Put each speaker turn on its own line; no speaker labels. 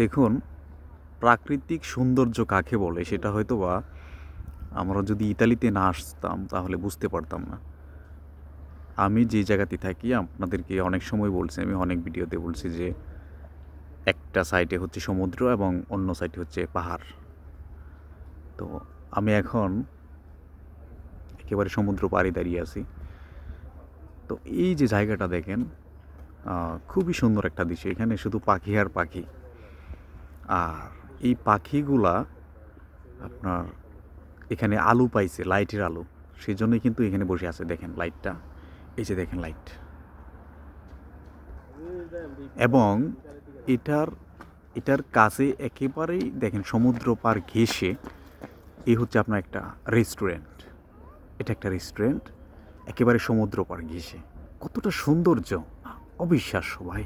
দেখুন, প্রাকৃতিক সৌন্দর্য কাকে বলে সেটা হয়তো বা আমরা যদি ইতালিতে না আসতাম তাহলে বুঝতে পারতাম না। আমি যে জায়গাতে থাকি, আপনাদেরকে অনেক সময় বলছি, আমি অনেক ভিডিওতে বলছি যে একটা সাইডে হচ্ছে সমুদ্র এবং অন্য সাইডে হচ্ছে পাহাড়। তো আমি এখন একেবারে সমুদ্র পাড়ে দাঁড়িয়ে আছি। তো এই যে জায়গাটা দেখেন খুবই সুন্দর একটা দৃশ্য। এখানে শুধু পাখি আর পাখি। আর এই পাখিগুলা আপনার এখানে আলো পাইছে, লাইটের আলো। সেই জন্যই কিন্তু এখানে বসে আছে, দেখেন লাইটটা। এই যে দেখেন লাইট। এবং এটার এটার কাছে একেবারেই দেখেন সমুদ্র পার ঘেসে এই হচ্ছে আপনার একটা রেস্টুরেন্ট এটা একটা রেস্টুরেন্ট একেবারে সমুদ্র পার ঘেসে কতটা সৌন্দর্য, অবিশ্বাস্য ভাই।